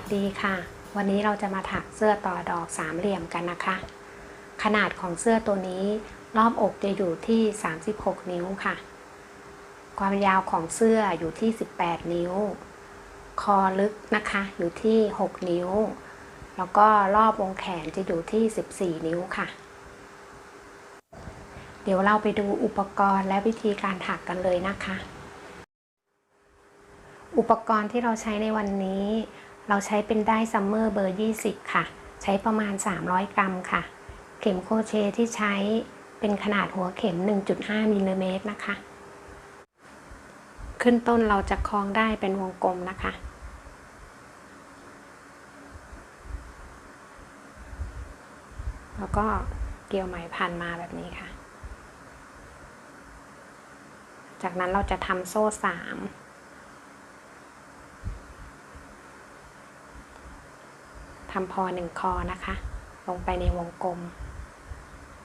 วัสดีค่ะ วันนี้เราจะมาถักเสื้อต่อดอกสามเหลี่ยมกันนะคะ ขนาดของเสื้อตัวนี้รอบอกจะอยู่ที่ 36 นิ้วค่ะ ความยาวของเสื้ออยู่ที่ 18 นิ้ว คอลึกนะคะอยู่ที่ 6 นิ้ว แล้วก็รอบวงแขนจะอยู่ที่ 14 นิ้วค่ะ เดี๋ยวเราไปดูอุปกรณ์และวิธีการถักกันเลยนะคะอุปกรณ์ที่เราใช้ในวันนี้ เราใช้เป็นได้ซัมเมอร์เบอร์ 20 ค่ะ ใช้ประมาณ 300 กรัมค่ะ เข็มโครเชต์ที่ใช้เป็นขนาดหัวเข็ม 1.5มิลลิเมตรนะคะ ขึ้นต้นเราจะคล้องได้เป็นวงกลมนะคะแล้วก็เกี่ยวไหมพันมาแบบนี้ค่ะ จากนั้นเราจะทำโซ่สาม ทำพอหนึ่งคอนะคะ ลงไปในวงกลม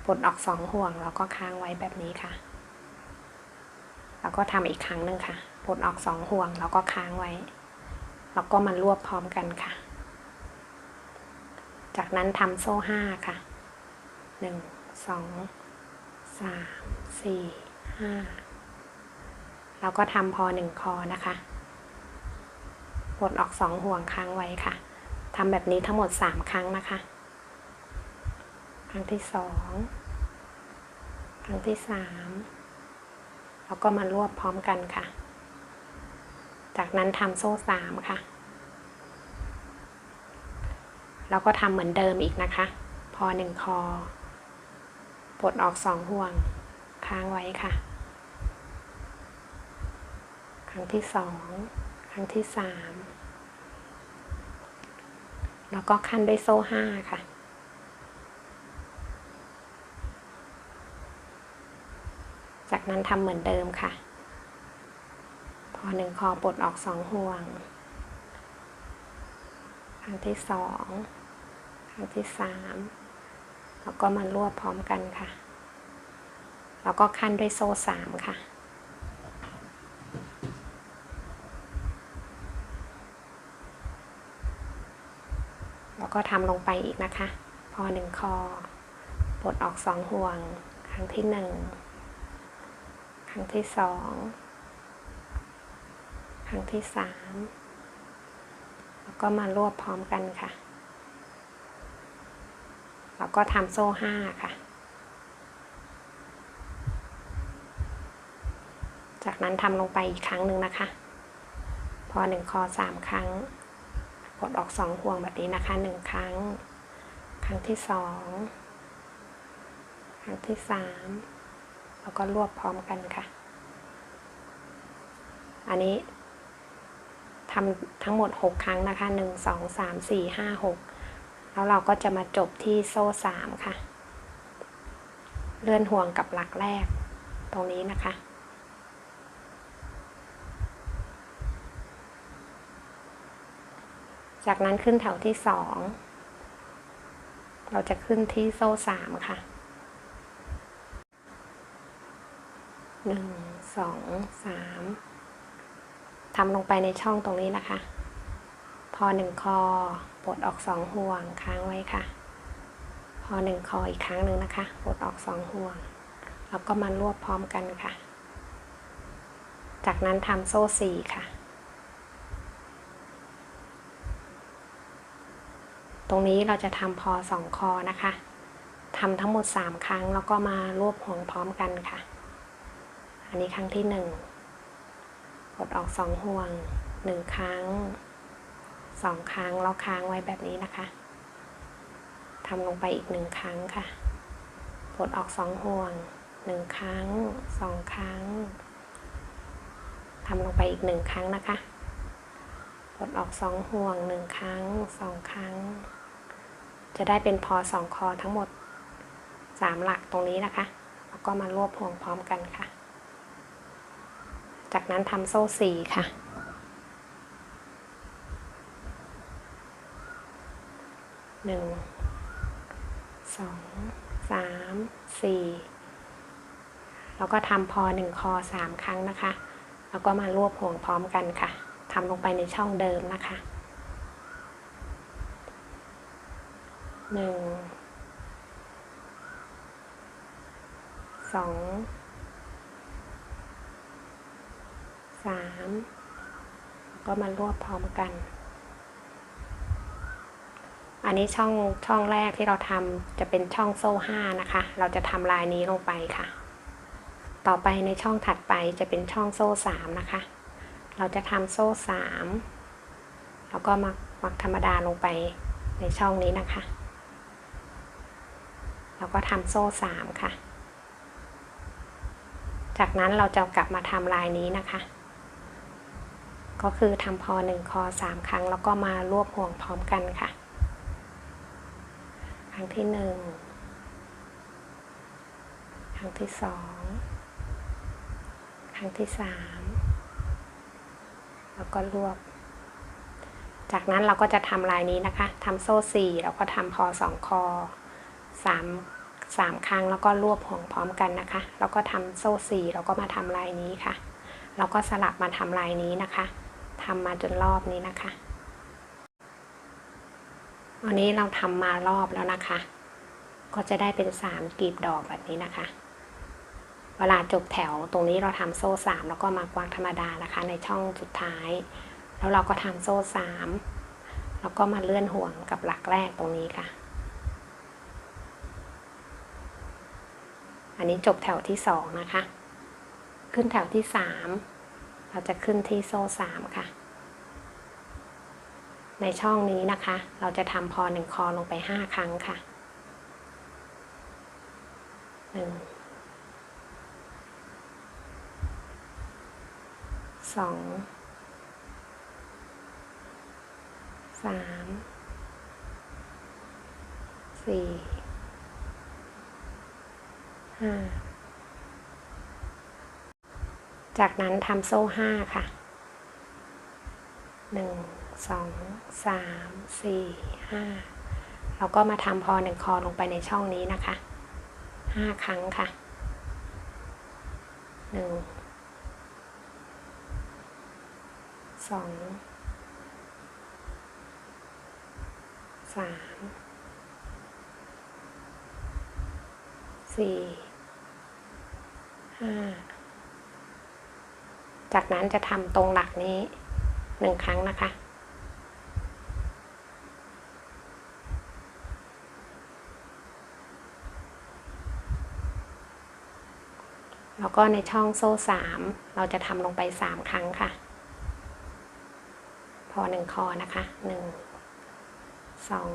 ปลดออกสองห่วงแล้วก็ค้างไว้แบบนี้ค่ะ แล้วก็ทำอีกครั้งหนึ่งค่ะปลดออกสองห่วงแล้วก็ค้างไว้ แล้วก็มารวบพร้อมกันค่ะ จากนั้นทำโซ่ห้าค่ะหนึ่งสองสามสี่ห้าแล้วก็ทำพอหนึ่งคอนะคะปลดออกสองห่วงค้างไว้ค่ะ ทำแบบนี้ทั้งหมดสามครั้งนะคะ ครั้งที่สองครั้งที่สามแล้วก็มารวบพร้อมกันค่ะ จากนั้นทำโซ่สามค่ะ แล้วก็ทำเหมือนเดิมอีกนะคะ พอหนึ่งคอ ปลดออกสองห่วง ค้างไว้ค่ะ ครั้งที่สองครั้งที่สาม แล้วก็ขั้นด้วยโซ่ห้าค่ะ จากนั้นทำเหมือนเดิมค่ะ พอหนึ่งคอปลดออกสองห่วง ครั้งที่สองครั้งที่สามแล้วก็มารวบพร้อมกันค่ะ แล้วก็ขั้นด้วยโซ่สามค่ะ แล้ว ก็ทำลงไปอีกนะคะ พอหนึ่งคอปลดออกสองห่วง ครั้งที่หนึ่งครั้งที่สองครั้งที่สามแล้วก็มารวบพร้อมกันค่ะ แล้วก็ทำโซ่ห้าค่ะ จากนั้นทำลงไปอีกครั้งหนึ่งนะคะ พอหนึ่งคอสามครั้ง ดออกสองห่วงแบบนี้นะคะหนึ่งครั้ง ครั้งที่สองครั้งที่สามแล้วก็รวบพร้อมกันค่ะ อันนี้ทำทั้งหมดหกครั้งนะคะหนึ่งสองสามสี่ห้าหกแล้วเราก็จะมาจบที่โซ่สามค่ะ เลื่อนห่วงกับหลักแรกตรงนี้นะคะ จากนั้นขึ้นแถวที่สองเราจะขึ้นที่โซ่สามค่ะหนึ่งสองสามทำลงไปในช่องตรงนี้นะคะ พอหนึ่งคอปลดออกสองห่วงค้างไว้ค่ะ พอหนึ่งคออีกครั้งหนึ่งนะคะปลดออกสองห่วง แล้วก็มารวบพร้อมกันค่ะ จากนั้นทำโซ่สี่ค่ะ รงนี้เราจะทำพอสองคอนะคะทำทั้งหมดสามครั้งแล้วก็มารวบห่วงพร้อมกันค่ะ อันนี้ครั้งที่หนึ่งกดออกสองห่วงหนึ่งครั้งสองครั้งแล้วค้างไว้แบบนี้นะคะทำลงไปอีกหนึ่งครั้งค่ะ กดออกสองห่วงหนึ่งครั้งสองครั้งทำลงไปอีกหนึ่งครั้งนะคะ กดออกสองห่วงหนึ่งครั้งสองครั้ง จะได้เป็นพอสองคอทั้งหมดสามหลักตรงนี้นะคะ แล้วก็มารวบห่วงพร้อมกันค่ะ จากนั้นทำโซ่สี่ค่ะหนึ่งสองสามสี่แล้วก็ทำพอหนึ่งคอสามครั้งนะคะ แล้วก็มารวบห่วงพร้อมกันค่ะทำลงไปในช่องเดิมนะคะ หนึ่งสองสามก็มารวบพร้อมกัน อันนี้ช่องช่องแรกที่เราทำจะเป็นช่องโซ่ห้านะคะ เราจะทำลายนี้ลงไปค่ะ ต่อไปในช่องถัดไปจะเป็นช่องโซ่สามนะคะ เราจะทำโซ่สามแล้วก็มักมักธรรมดาลงไปในช่องนี้นะคะ แล้วก็ทำโซ่สามค่ะ จากนั้นเราจะกลับมาทำลายนี้นะคะ ก็คือทำพอหนึ่งคอสามครั้ง แล้วก็มารวบห่วงพร้อมกันค่ะ ครั้งที่หนึ่งครั้งที่สองครั้งที่สามแล้วก็รวบ จากนั้นเราก็จะทำลายนี้นะคะทำโซ่สี่แล้วก็ทำพอสองคอสาม สามครั้งแล้วก็รวบห่วงพร้อมกันนะคะ แล้วก็ทำโซ่สี่แล้วก็มาทำลายนี้ค่ะ แล้วก็สลับมาทำลายนี้นะคะทำมาจนรอบนี้นะคะอันนี้เราทำมารอบแล้วนะคะ ก็จะได้เป็นสามกลีบดอกแบบนี้นะคะ เวลาจบแถวตรงนี้เราทำโซ่สามแล้วก็มากวางธรรมดานะคะ ในช่องสุดท้าย แล้วเราก็ทำโซ่สามแล้วก็มาเลื่อนห่วงกับหลักแรกตรงนี้ค่ะ อันนี้จบแถวที่สองนะคะ ขึ้นแถวที่สามเราจะขึ้นที่โซ่สามค่ะ ในช่องนี้นะคะ เราจะทำพอหนึ่งคอลงไปห้าครั้งค่ะหนึ่งสองสามสี่ จากนั้นทำโซ่ห้าค่ะหนึ่งสองสามสี่ห้าแล้วก็มาทำพอหนึ่งคอลงไปในช่องนี้นะคะห้าครั้งค่ะหนึ่งสองสามสี่ จากนั้นจะทำตรงหลักนี้หนึ่งครั้งนะคะ แล้วก็ในช่องโซ่สามเราจะทำลงไปสามครั้งค่ะ พอหนึ่งคอนะคะหนึ่งสอง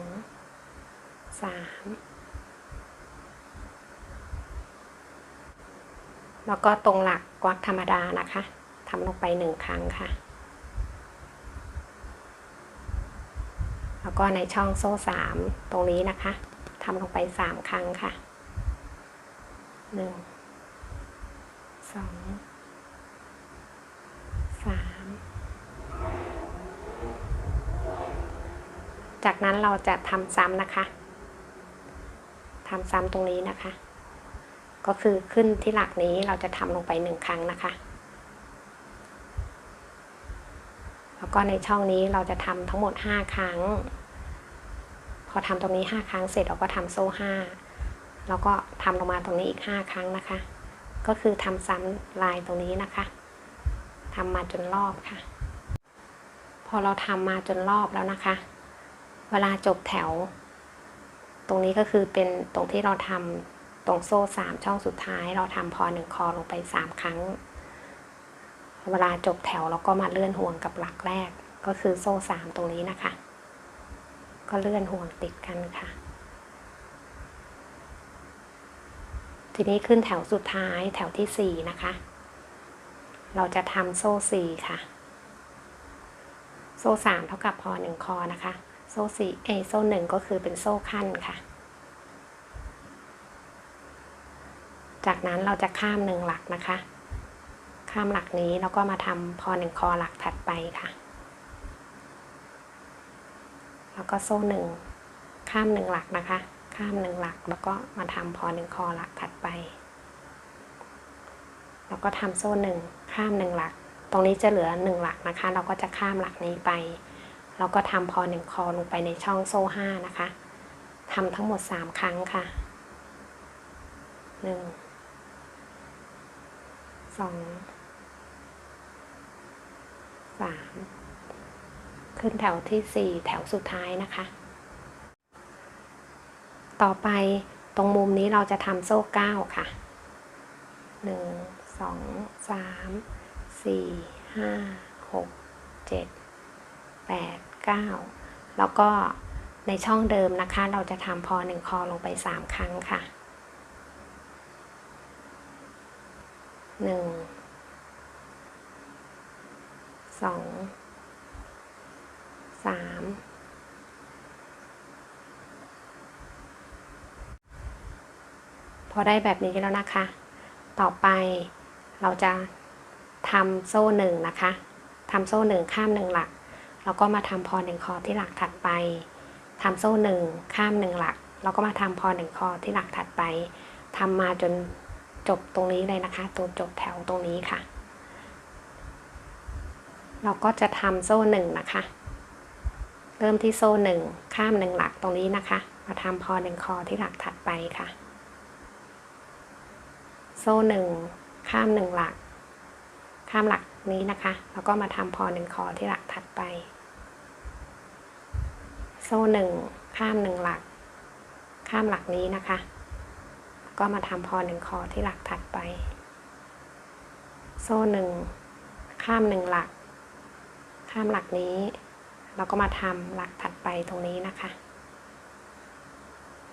สาม แล้วก็ตรงหลักกวักธรรมดานะคะทำลงไปหนึ่งครั้งค่ะ แล้วก็ในช่องโซ่สามตรงนี้นะคะทำลงไปสามครั้งค่ะหนึ่งสองสามจากนั้นเราจะทำซ้ำนะคะทำซ้ำตรงนี้นะคะ ก็คือขึ้นที่หลักนี้เราจะทำลงไปหนึ่งครั้งนะคะ แล้วก็ในช่องนี้เราจะทำทั้งหมด 5 ครั้ง พอทำตรงนี้ 5 ครั้งเสร็จเราก็ทำโซ่5แล้วก็ทำลงมาตรงนี้อีก 5 ครั้งนะคะ ก็คือทำซ้ำลายตรงนี้นะคะทำมาจนรอบค่ะ พอเราทำมาจนรอบแล้วนะคะ เวลาจบแถว ตรงนี้ก็คือเป็นตรงที่เราทำ ตรงโซ่สามช่องสุดท้าย เราทำพอหนึ่งคอลงไปสามครั้ง เวลาจบแถวเราก็มาเลื่อนห่วงกับหลักแรก ก็คือโซ่สามตรงนี้นะคะ ก็เลื่อนห่วงติดกันค่ะ ทีนี้ขึ้นแถวสุดท้ายแถวที่สี่นะคะ เราจะทำโซ่สี่ค่ะ โซ่สามเท่ากับพอหนึ่งคอนะคะ โซ่สี่เอโซ่หนึ่งก็คือเป็นโซ่ขั้นค่ะ จากนั้นเราจะข้ามหนึ่งหลักนะคะ ข้ามหลักนี้แล้วก็มาทำพอหนึ่งคอหลักถัดไปค่ะ แล้วก็โซ่หนึ่งข้ามหนึ่งหลักนะคะ ข้ามหนึ่งหลักแล้วก็มาทำพอหนึ่งคอหลักถัดไป แล้วก็ทำโซ่หนึ่งข้ามหนึ่งหลัก ตรงนี้จะเหลือหนึ่งหลักนะคะ เราก็จะข้ามหลักนี้ไป แล้วก็ทำพอหนึ่งคอลงไปในช่องโซ่ห้านะคะทำทั้งหมดสามครั้งค่ะหนึ่ง สองสามขึ้นแถวที่สี่แถวสุดท้ายนะคะ ต่อไปตรงมุมนี้เราจะทำโซ่เก้าค่ะหนึ่งสองสามสี่ห้าหกเจ็ดแปดเก้าแล้วก็ในช่องเดิมนะคะ เราจะทำพอหนึ่งคอลงไปสามครั้งค่ะ หนึ่งสองสามพอได้แบบนี้แล้วนะคะ ต่อไปเราจะทำโซ่หนึ่งนะคะทำโซ่หนึ่งข้ามหนึ่งหลัก แล้วก็มาทำพอหนึ่งคอที่หลักถัดไปทำโซ่หนึ่งข้ามหนึ่งหลัก แล้วก็มาทำพอหนึ่งคอที่หลักถัดไปทำมาจน จบตรงนี้เลยนะคะตรงจบแถวตรงนี้ค่ะ เราก็จะทำโซ่หนึ่งนะคะ เริ่มที่โซ่หนึ่งข้ามหนึ่งหลักตรงนี้นะคะ มาทำพอหนึ่งคอที่หลักถัดไปค่ะ โซ่หนึ่งข้ามหนึ่งหลัก ข้ามหลักนี้นะคะ แล้วก็มาทำพอหนึ่งคอที่หลักถัดไป โซ่หนึ่งข้ามหนึ่งหลัก ข้ามหลักนี้นะคะ ก็มาทำพอหนึ่งคอที่หลักถัดไป โซ่หนึ่งข้ามหนึ่งหลัก ข้ามหลักนี้ เราก็มาทำหลักถัดไปตรงนี้นะคะ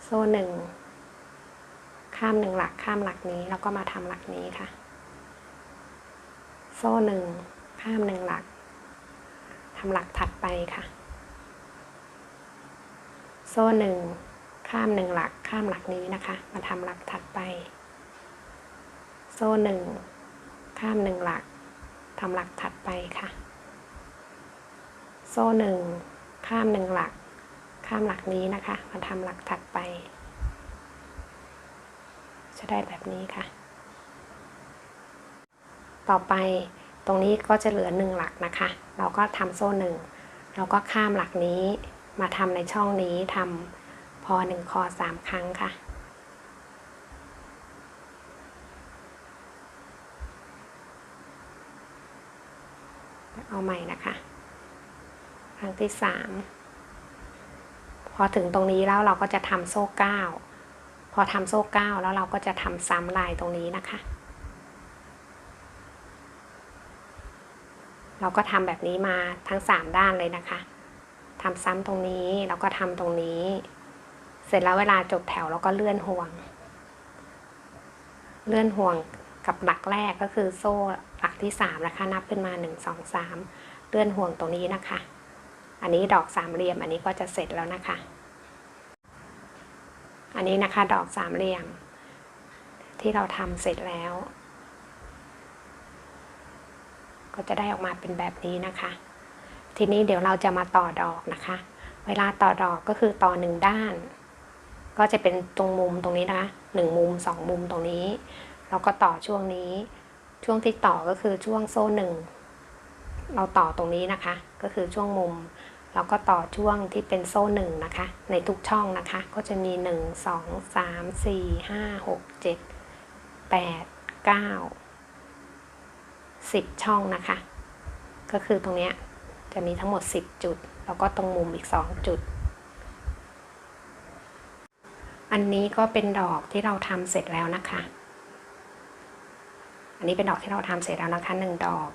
โซ่หนึ่งข้ามหนึ่งหลักข้ามหลักนี้แล้วก็มาทำหลักนี้ค่ะ โซ่หนึ่งข้ามหนึ่งหลักทำหลักถัดไปค่ะ โซ่หนึ่ง ข้ามหนึ่งหลักข้ามหลักนี้นะคะ มาทำหลักถัดไป โซ่หนึ่งข้ามหนึ่งหลักทำหลักถัดไปค่ะ โซ่หนึ่งข้ามหนึ่งหลัก ข้ามหลักนี้นะคะ มาทำหลักถัดไป จะได้แบบนี้ค่ะ ต่อไปตรงนี้ก็จะเหลือหนึ่งหลักนะคะ เราก็ทำโซ่หนึ่งเราก็ข้ามหลักนี้มาทำในช่องนี้ทำ พอหนึ่งคอสามครั้งค่ะ เอาใหม่นะคะ ครั้งที่สามพอถึงตรงนี้แล้วเราก็จะทำโซ่เก้าพอทำโซ่เก้าแล้วเราก็จะทำซ้ำลายตรงนี้นะคะ เราก็ทำแบบนี้มาทั้งสามด้านเลยนะคะทำซ้ำตรงนี้แล้วก็ทำตรงนี้ เสร็จแล้วเวลาจบแถวเราก็เลื่อนห่วง เลื่อนห่วงกับหลักแรกก็คือโซ่หลักที่สามนะคะนับขึ้นมาหนึ่งสองสามเลื่อนห่วงตรงนี้นะคะ อันนี้ดอกสามเหลี่ยมอันนี้ก็จะเสร็จแล้วนะคะ อันนี้นะคะดอกสามเหลี่ยม ที่เราทำเสร็จแล้ว ก็จะได้ออกมาเป็นแบบนี้นะคะ ทีนี้เดี๋ยวเราจะมาต่อดอกนะคะ เวลาต่อดอกก็คือต่อหนึ่งด้าน ก็จะเป็นตรงมุมตรงนี้นะคะหนึ่งมุมสองมุมตรงนี้เราก็ต่อช่วงนี้ ช่วงที่ต่อก็คือช่วงโซ่หนึ่งเราต่อตรงนี้นะคะ ก็คือช่วงมุมเราก็ต่อช่วงที่เป็นโซ่หนึ่งนะคะ ในทุกช่องนะคะ ก็จะมีหนึ่งสองสามสี่ห้าหกเจ็ดแปดเก้าสิบช่องนะคะ ก็คือตรงเนี้ยจะมีทั้งหมด 10 จุด แล้วก็ตรงมุมอีก 2 จุด อันนี้ก็เป็นดอกที่เราทำเสร็จแล้วนะคะ อันนี้เป็นดอกที่เราทำเสร็จแล้วนะคะหนึ่งดอก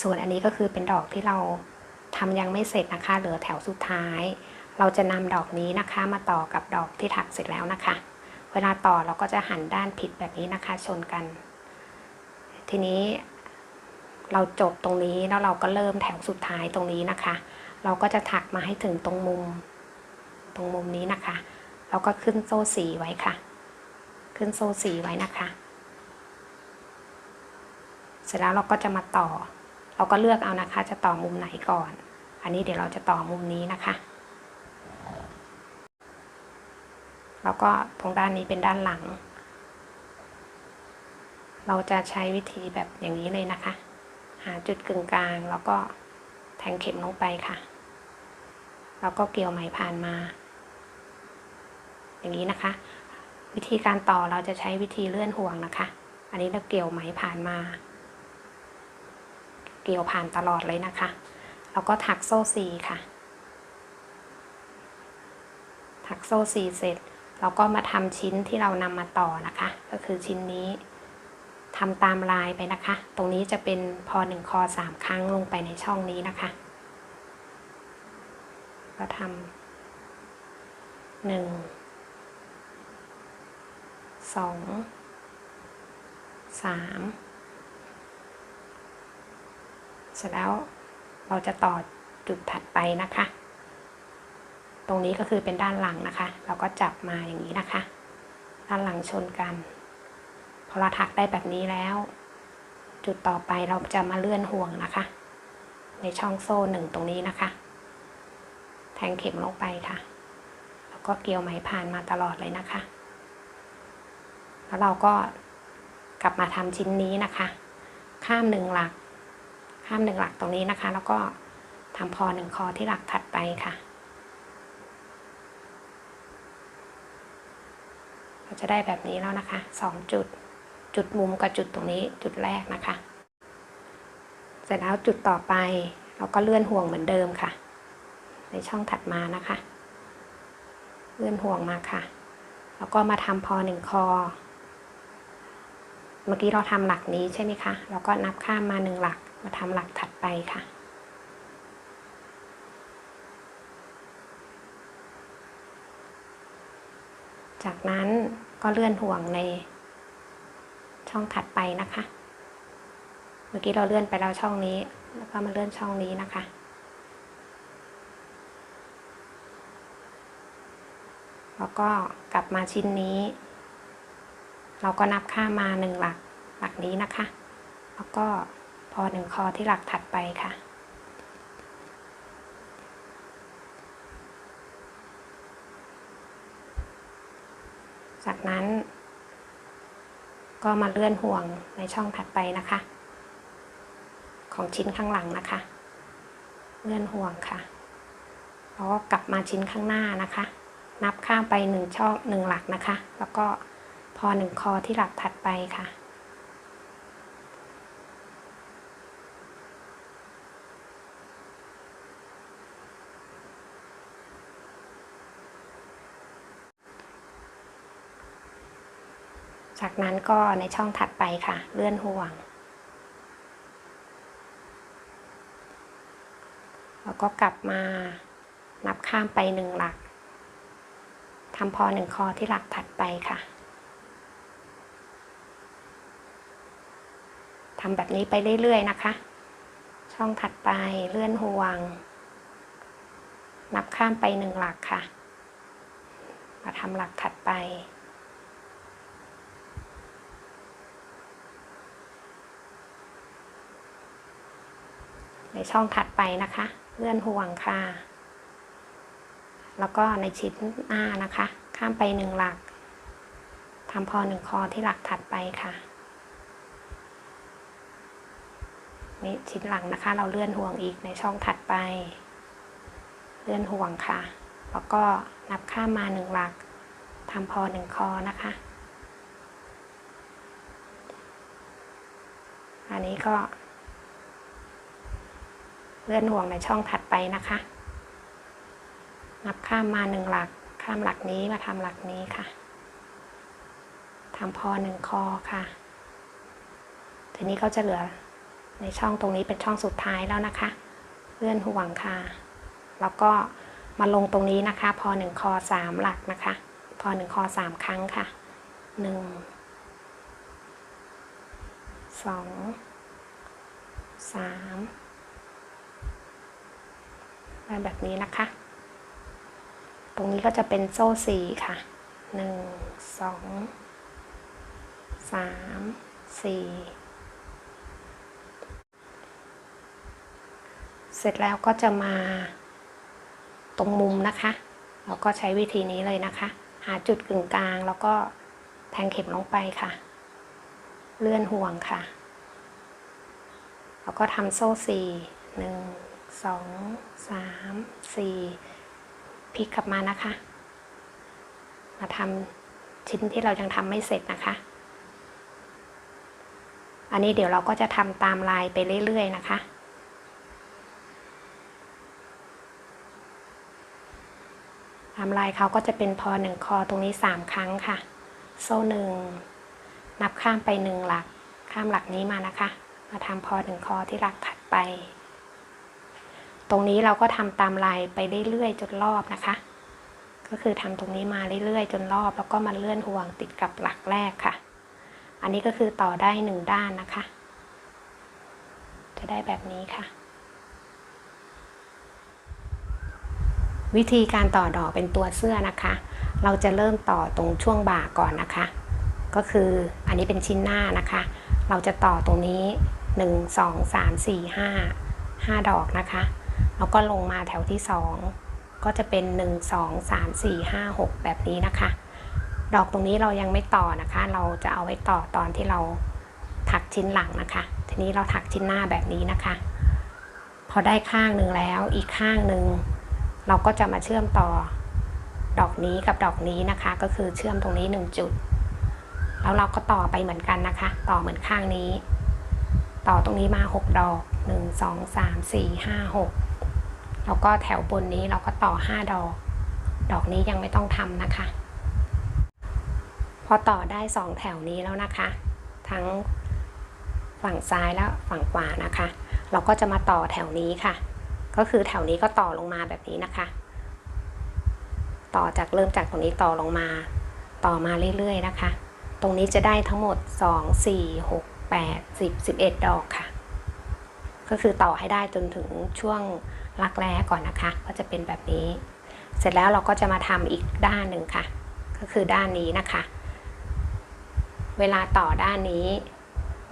ส่วนอันนี้ก็คือเป็นดอกที่เราทำยังไม่เสร็จนะคะ เหลือแถวสุดท้าย เราจะนำดอกนี้นะคะมาต่อกับดอกที่ถักเสร็จแล้วนะคะ เวลาต่อเราก็จะหันด้านผิดแบบนี้นะคะ ชนกัน ทีนี้เราจบตรงนี้แล้วเราก็เริ่มแถวสุดท้ายตรงนี้นะคะ เราก็จะถักมาให้ถึงตรงมุม ตรงมุมนี้นะคะ เราก็ขึ้นโซ่สีไว้ค่ะ ขึ้นโซ่สีไว้นะคะ เสร็จแล้วเราก็จะมาต่อ เราก็เลือกเอานะคะ จะต่อมุมไหนก่อน อันนี้เดี๋ยวเราจะต่อมุมนี้นะคะ แล้วก็ตรงด้านนี้เป็นด้านหลัง เราจะใช้วิธีแบบอย่างนี้เลยนะคะ หาจุดกึ่งกลางแล้วก็แทงเข็มลงไปค่ะ แล้วก็เกี่ยวไหมผ่านมา อย่างนี้นะคะ วิธีการต่อเราจะใช้วิธีเลื่อนห่วงนะคะ อันนี้เราเกี่ยวไหมผ่านมา เกี่ยวผ่านตลอดเลยนะคะ แล้วก็ถักโซ่สีค่ะ ถักโซ่สีเสร็จเราก็มาทำชิ้นที่เรานำมาต่อนะคะ ก็คือชิ้นนี้ทำตามลายไปนะคะ ตรงนี้จะเป็นพอหนึ่งคอสามครั้งลงไปในช่องนี้นะคะ ก็ทำหนึ่ง สองสามเสร็จแล้วเราจะต่อจุดถัดไปนะคะ ตรงนี้ก็คือเป็นด้านหลังนะคะ เราก็จับมาอย่างนี้นะคะ ด้านหลังชนกัน พอเราถักได้แบบนี้แล้ว จุดต่อไปเราจะมาเลื่อนห่วงนะคะ ในช่องโซ่หนึ่งตรงนี้นะคะ แทงเข็มลงไปค่ะ แล้วก็เกี่ยวไหมผ่านมาตลอดเลยนะคะ แล้วเราก็กลับมาทำชิ้นนี้นะคะ ข้ามหนึ่งหลัก ข้ามหนึ่งหลักตรงนี้นะคะ แล้วก็ทำพอหนึ่งคอที่หลักถัดไปค่ะ เราจะได้แบบนี้แล้วนะคะสองจุด จุดมุมกับจุดตรงนี้จุดแรกนะคะ เสร็จแล้วจุดต่อไปเราก็เลื่อนห่วงเหมือนเดิมค่ะ ในช่องถัดมานะคะ เลื่อนห่วงมาค่ะ แล้วก็มาทำพอหนึ่งคอ เมื่อกี้เราทำหลักนี้ใช่ไหมคะเราก็นับข้ามมาหนึ่งหลักมาทำหลักถัดไปค่ะจากนั้นก็เลื่อนห่วงในช่องถัดไปนะคะ เมื่อกี้เราเลื่อนไปแล้วช่องนี้ แล้วก็มาเลื่อนช่องนี้นะคะ แล้วก็กลับมาชิ้นนี้ เราก็นับค่ามาหนึ่งหลักหลักนี้นะคะ แล้วก็พอหนึ่งคอที่หลักถัดไปค่ะ จากนั้น ก็มาเลื่อนห่วงในช่องถัดไปนะคะ ของชิ้นข้างหลังนะคะ เลื่อนห่วงค่ะแล้วก็กลับมาชิ้นข้างหน้านะคะ นับข้ามไปหนึ่งช่องหนึ่งหลักนะคะ แล้วก็ พอหนึ่งคอที่หลักถัดไปค่ะ จากนั้นก็ในช่องถัดไปค่ะ เลื่อนห่วง แล้วก็กลับมานับข้ามไปหนึ่งหลักทำพอหนึ่งคอที่หลักถัดไปค่ะ ทำแบบนี้ไปเรื่อยๆนะคะ ช่องถัดไปเลื่อนห่วง นับข้ามไปหนึ่งหลักค่ะ มาทำหลักถัดไป ในช่องถัดไปนะคะ เลื่อนห่วงค่ะ แล้วก็ในชิ้นหน้านะคะ ข้ามไปหนึ่งหลักทำพอหนึ่งคอที่หลักถัดไปค่ะ นี่ชิ้นหลังนะคะ เราเลื่อนห่วงอีกในช่องถัดไป เลื่อนห่วงค่ะ แล้วก็นับข้ามมาหนึ่งหลักทำพอหนึ่งคอนะคะ อันนี้ก็ เลื่อนห่วงในช่องถัดไปนะคะ นับข้ามมาหนึ่งหลัก ข้ามหลักนี้มาทำหลักนี้ค่ะทำพอหนึ่งคอค่ะ ทีนี้ก็จะเหลือ ในช่องตรงนี้เป็นช่องสุดท้ายแล้วนะคะ เลื่อนห่วงค่ะ แล้วก็มาลงตรงนี้นะคะ พอหนึ่งคอสามหลักนะคะ พอหนึ่งคอสามครั้งค่ะหนึ่งสองสามแบบนี้นะคะ ตรงนี้ก็จะเป็นโซ่สี่ค่ะหนึ่งสองสามสี่ เสร็จแล้วก็จะมาตรงมุมนะคะ เราก็ใช้วิธีนี้เลยนะคะ หาจุดกึ่งกลางแล้วก็แทงเข็มลงไปค่ะ เลื่อนห่วงค่ะ แล้วก็ทำโซ่สี่หนึ่งสองสามสี่พลิกกลับมานะคะ มาทำชิ้นที่เรายังทำไม่เสร็จนะคะ อันนี้เดี๋ยวเราก็จะทำตามลายไปเรื่อยๆนะคะ ตามลายเขาก็จะเป็นพอหนึ่งคอตรงนี้สามครั้งค่ะ โซ่หนึ่งนับข้ามไปหนึ่งหลัก ข้ามหลักนี้มานะคะ มาทำพอหนึ่งคอที่หลักถัดไป ตรงนี้เราก็ทำตามลายไปเรื่อยๆจนรอบนะคะ ก็คือทำตรงนี้มาเรื่อยๆ จนรอบ แล้วก็มาเลื่อนห่วงติดกับหลักแรกค่ะ อันนี้ก็คือต่อได้หนึ่งด้านนะคะ จะได้แบบนี้ค่ะ วิธีการต่อดอกเป็นตัวเสื้อนะคะ เราจะเริ่มต่อตรงช่วงบ่าก่อนนะคะ ก็คืออันนี้เป็นชิ้นหน้านะคะ เราจะต่อตรงนี้ 1 2 3 4 5 5 ดอกนะคะ แล้วก็ลงมาแถวที่ 2 ก็จะเป็น 1 2 3 4 5 6 แบบนี้นะคะ ดอกตรงนี้เรายังไม่ต่อนะคะ เราจะเอาไว้ต่อตอนที่เราถักชิ้นหลังนะคะ ทีนี้เราถักชิ้นหน้าแบบนี้นะคะ พอได้ข้างหนึ่งแล้วอีกข้างหนึ่ง เราก็จะมาเชื่อมต่อดอกนี้กับดอกนี้นะคะ ก็คือเชื่อมตรงนี้หนึ่งจุด แล้วเราก็ต่อไปเหมือนกันนะคะ ต่อเหมือนข้างนี้ ต่อตรงนี้มาหกดอกหนึ่งสองสามสี่ห้าหกแล้วก็แถวบนนี้เราก็ต่อห้าดอก ดอกนี้ยังไม่ต้องทำนะคะ พอต่อได้สองแถวนี้แล้วนะคะ ทั้งฝั่งซ้ายและฝั่งขวานะคะ เราก็จะมาต่อแถวนี้ค่ะ ก็คือแถวนี้ก็ต่อลงมาแบบนี้นะคะ ต่อจากเริ่มจากตรงนี้ต่อลงมา ต่อมาเรื่อยๆนะคะ ตรงนี้จะได้ทั้งหมด 2 4 6 8 10 11 ดอกค่ะ ก็คือต่อให้ได้จนถึงช่วงรักแร้ก่อนนะคะ ก็จะเป็นแบบนี้ เสร็จแล้วเราก็จะมาทำอีกด้านหนึ่งค่ะ ก็คือด้านนี้นะคะ เวลาต่อด้านนี้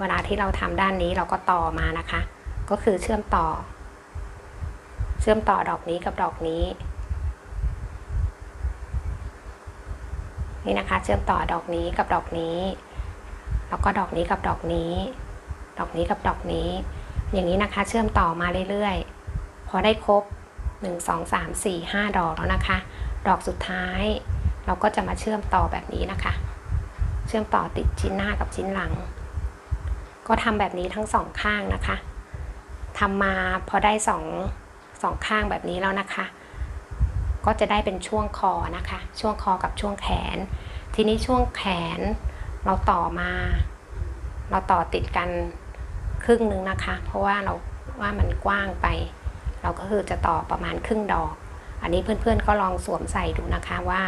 เวลาที่เราทำด้านนี้เราก็ต่อมานะคะ ก็คือเชื่อมต่อ ชื่อมต่อดอกนี้กับดอกนี้ นี่นะคะ เชื่อมต่อดอกนี้กับดอกนี้ แล้วก็ดอกนี้กับดอกนี้ ดอกนี้กับดอกนี้ อย่างนี้นะคะ เชื่อมต่อมาเรื่อยๆ พอได้ครบ 1 2 3 4 5 ดอกแล้วนะคะ ดอกสุดท้าย เราก็จะมาเชื่อมต่อแบบนี้นะคะ เชื่อมต่อติดชิ้นหน้ากับชิ้นหลัง ก็ทำแบบนี้ทั้งสองข้างนะคะทำมาพอได้สอง สองข้างแบบนี้แล้วนะคะ ก็จะได้เป็นช่วงคอนะคะ ช่วงคอกับช่วงแขน ทีนี้ช่วงแขนเราต่อมา เราต่อติดกันครึ่งนึงนะคะ เพราะว่าเราว่ามันกว้างไป เราก็คือจะต่อประมาณครึ่งดอก อันนี้เพื่อนๆก็ลองสวมใส่ดูนะคะว่า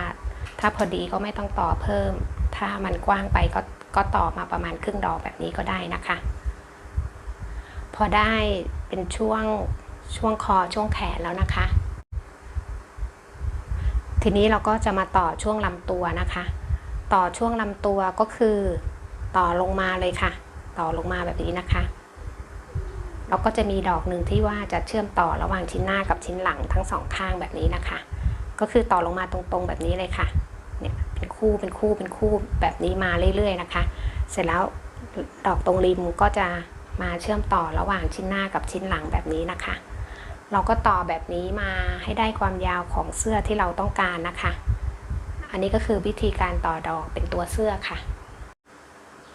ถ้าพอดีก็ไม่ต้องต่อเพิ่ม ถ้ามันกว้างไปก็ก็ต่อมาประมาณครึ่งดอกแบบนี้ก็ได้นะคะ พอได้เป็นช่วง ช่วงคอช่วงแขนแล้วนะคะ ทีนี้เราก็จะมาต่อช่วงลำตัวนะคะ ต่อช่วงลำตัวก็คือต่อลงมาเลยค่ะ ต่อลงมาแบบนี้นะคะ เราก็จะมีดอกหนึ่งที่ว่าจะเชื่อมต่อระหว่างชิ้นหน้ากับชิ้นหลังทั้งสองข้างแบบนี้นะคะ ก็คือต่อลงมาตรงๆแบบนี้เลยค่ะ เนี่ยเป็นคู่เป็นคู่เป็นคู่แบบนี้มาเรื่อยๆนะคะ เสร็จแล้วดอกตรงริมก็จะมาเชื่อมต่อระหว่างชิ้นหน้ากับชิ้นหลังแบบนี้นะคะ เราก็ต่อแบบนี้มาให้ได้ความยาวของเสื้อที่เราต้องการนะคะ อันนี้ก็คือวิธีการต่อดอกเป็นตัวเสื้อค่ะ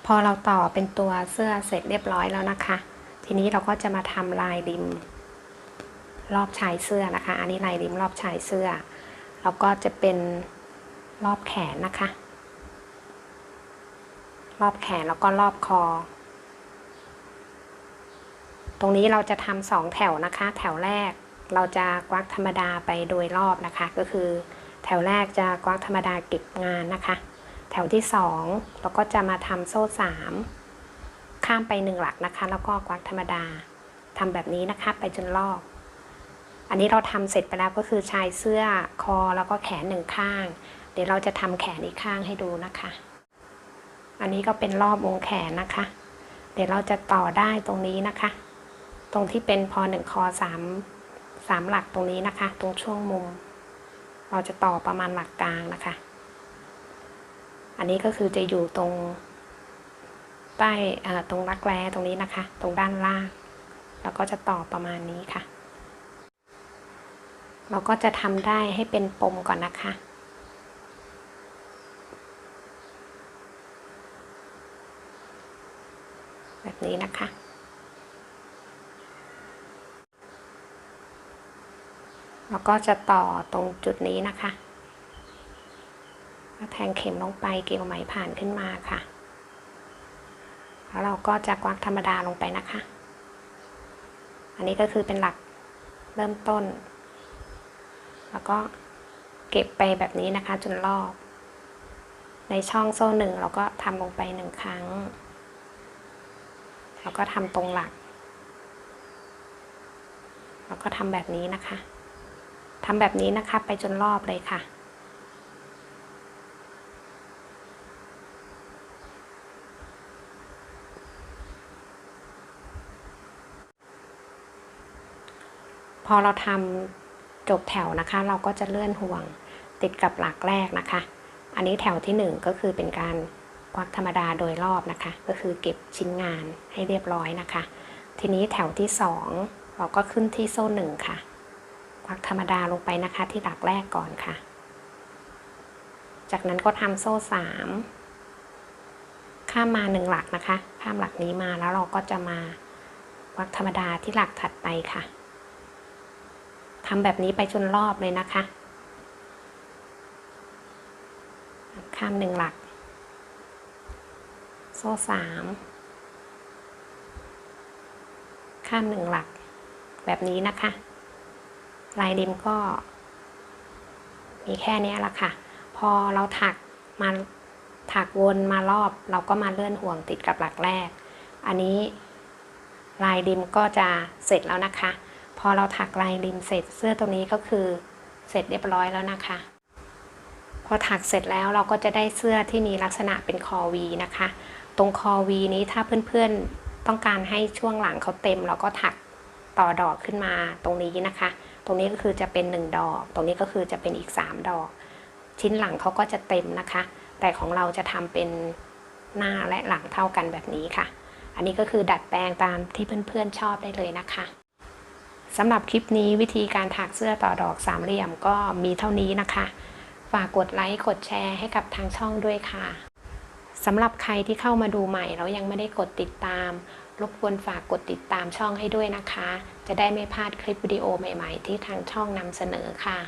พอเราต่อเป็นตัวเสื้อเสร็จเรียบร้อยแล้วนะคะ ทีนี้เราก็จะมาทำลายริม รอบชายเสื้อนะคะ อันนี้ลายริมรอบชายเสื้อ แล้วก็จะเป็นรอบแขนนะคะ รอบแขนแล้วก็รอบคอ ตรงนี้เราจะทำสองแถวนะคะ แถวแรกเราจะกวักธรรมดาไปโดยรอบนะคะ ก็คือ แถวแรกจะกวักธรรมดาเก็บงานนะคะ แถวที่สองเราก็จะมาทำโซ่สามข้ามไปหนึ่งหลักนะคะ แล้วก็กวักธรรมดาทำแบบนี้นะคะไปจนรอบ อันนี้เราทำเสร็จไปแล้วก็คือชายเสื้อคอแล้วก็แขนหนึ่งข้าง เดี๋ยวเราจะทำแขนอีกข้างให้ดูนะคะ อันนี้ก็เป็นรอบวงแขนนะคะ เดี๋ยวเราจะต่อได้ตรงนี้นะคะ ตรงที่เป็นพอหนึ่งคอสามสามหลักตรงนี้นะคะ ตรงช่วงมุม เราจะต่อประมาณหลักกลางนะคะ อันนี้ก็คือจะอยู่ตรง ใต้ตรงรักแร้ตรงนี้นะคะ ตรงด้านล่างแล้วก็จะต่อประมาณนี้ค่ะ เราก็จะทำได้ให้เป็นปมก่อนนะคะแบบนี้นะคะ แล้วก็จะต่อตรงจุดนี้นะคะแทงเข็มลงไปเกลียวไหมผ่านขึ้นมาค่ะ แล้วเราก็จะกวักธรรมดาลงไปนะคะ อันนี้ก็คือเป็นหลักเริ่มต้น แล้วก็เก็บไปแบบนี้นะคะจนรอบ ในช่องโซ่หนึ่งเราก็ทำลงไปหนึ่งครั้ง แล้วก็ทำตรงหลัก แล้วก็ทำแบบนี้นะคะ ทำแบบนี้นะคะไปจนรอบเลยค่ะ พอเราทำจบแถวนะคะ เราก็จะเลื่อนห่วงติดกับหลักแรกนะคะ อันนี้แถวที่หนึ่งก็คือเป็นการควักธรรมดาโดยรอบนะคะ ก็คือเก็บชิ้นงานให้เรียบร้อยนะคะ ทีนี้แถวที่สองเราก็ขึ้นที่โซ่หนึ่งค่ะ ควักธรรมดาลงไปนะคะ ที่หลักแรกก่อนค่ะ จากนั้นก็ทำโซ่สามข้ามมาหนึ่งหลักนะคะ ข้ามหลักนี้มาแล้วเราก็จะมาควักธรรมดาที่หลักถัดไปค่ะทำแบบนี้ไปจนรอบเลยนะคะ ข้ามหนึ่งหลัก โซ่สามข้ามหนึ่งหลัก แบบนี้นะคะ ลายริมก็ มีแค่นี้ละค่ะ พอเราถักมาถักวนมารอบ เราก็มาเลื่อนห่วงติดกับหลักแรก อันนี้ลายริมก็จะเสร็จแล้วนะคะ พอเราถักลายริมเสร็จเสื้อตัวนี้ก็คือเสร็จเรียบร้อยแล้วนะคะ พอถักเสร็จแล้วเราก็จะได้เสื้อที่มีลักษณะเป็นคอวีนะคะ ตรงคอวีนี้ถ้าเพื่อนๆต้องการให้ช่วงหลังเขาเต็ม เราก็ถักต่อดอกขึ้นมาตรงนี้นะคะ ตรงนี้ก็คือจะเป็น 1 ดอก ตรงนี้ก็คือจะเป็นอีก 3 ดอก ชิ้นหลังเขาก็จะเต็มนะคะ แต่ของเราจะทำเป็นหน้าและหลังเท่ากันแบบนี้ค่ะ อันนี้ก็คือดัดแปลงตามที่เพื่อนๆชอบได้เลยนะคะสำหรับคลิปนี้วิธีการถักเสื้อต่อดอกสามเหลี่ยมก็มีเท่านี้นะคะ ฝากกดไลค์กดแชร์ให้กับทางช่องด้วยค่ะสำหรับใครที่เข้ามาดูใหม่แล้วยังไม่ได้กดติดตาม รบกวนฝากกดติดตามช่องให้ด้วยนะคะ จะได้ไม่พลาดคลิปวิดีโอใหม่ ๆ ที่ทางช่องนำเสนอค่ะ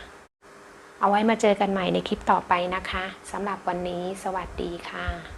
เอาไว้มาเจอกันใหม่ในคลิปต่อไปนะคะสำหรับวันนี้ สวัสดีค่ะ